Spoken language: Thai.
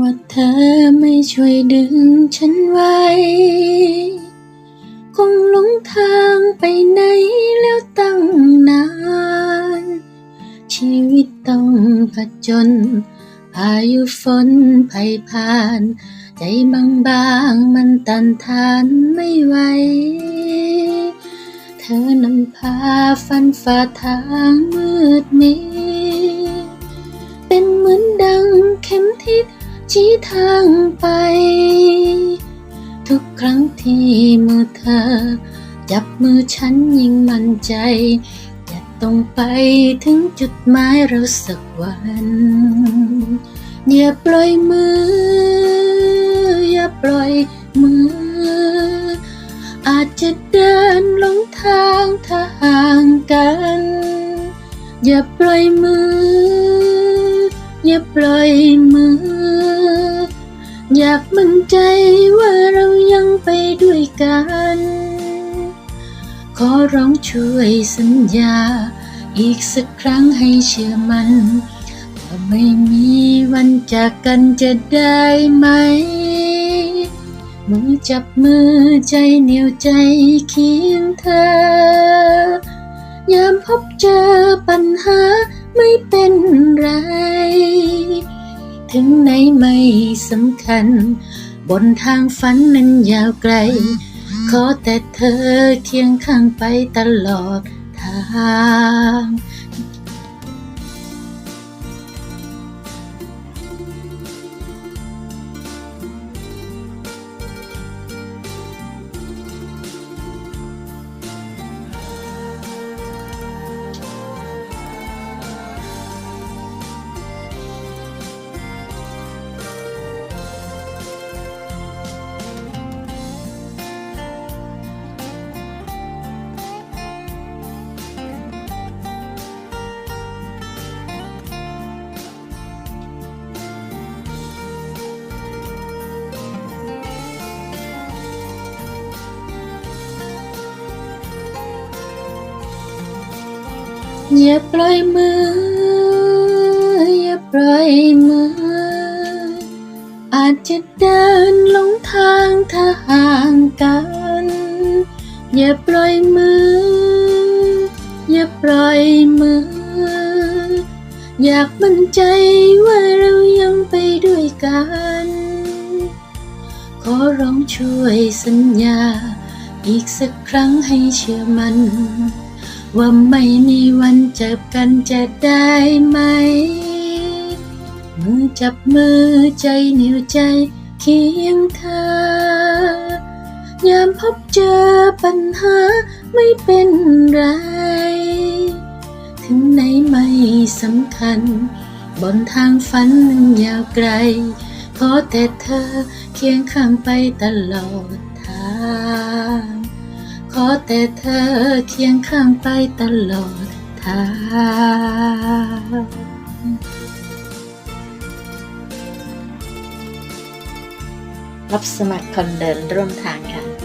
ว่าเธอไม่ช่วยดึงฉันไว้ คงหลงทางไปไหนแล้วตั้งนาน ชีวิตต้องผจญพายุฝนไผ่ผ่าน ใจบางบางมันตันทานไม่ไหว เธอนำพาฟันฝ่าทางมืดมิดเป็นเหมือนดังเข็มทิศ ชี้ทางไป ทุกครั้งที่มือเธอ จับมือฉันยิ่งมั่นใจ จะต้องไปถึงจุดหมายเราสักวันอย่าปล่อยมือ อย่าปล่อยมือ อาจจะเดินหลงทางถ้าห่างกัน อย่าปล่อยมือ อย่าปล่อยมือ อยากมั่นใจว่าเรายังไปด้วยกัน ขอร้องช่วยสัญญา อีกสักครั้งให้เชื่อมันถ้าไม่มีวันจากกันจะได้ไหม มือจับมือใจเหนียวใจเคียงเธอ ยามพบเจอปัญหาไม่เป็นไร ถึงไหนไม่สำคัญ บนทางฝันนั้นยาวไกล ขอแต่เธอเคียงข้างไปตลอดทาง อย่าปล่อยมือ อย่าปล่อยมือ อาจจะเดินหลงทางถ้าห่างกัน อย่าปล่อยมือ อย่าปล่อยมือ อยากมั่นใจว่าเรายังไปด้วยกัน ขอร้องช่วยสัญญา อีกสักครั้งให้เชื่อมัน ว่าไม่มีวันจับกันจะได้ไหม มือจับมือใจเหนียวใจเคียงเธอยามพบเจอปัญหาไม่เป็นไร ถึงไหนไม่สำคัญ บนทางฝันนยาวไกล ขอแต่เธอเคียงข้างไปตลอดทาง อแต่เธอเคียงข้างไปตลอดทางรับสมัครคนเดินร่วมทางค่ะ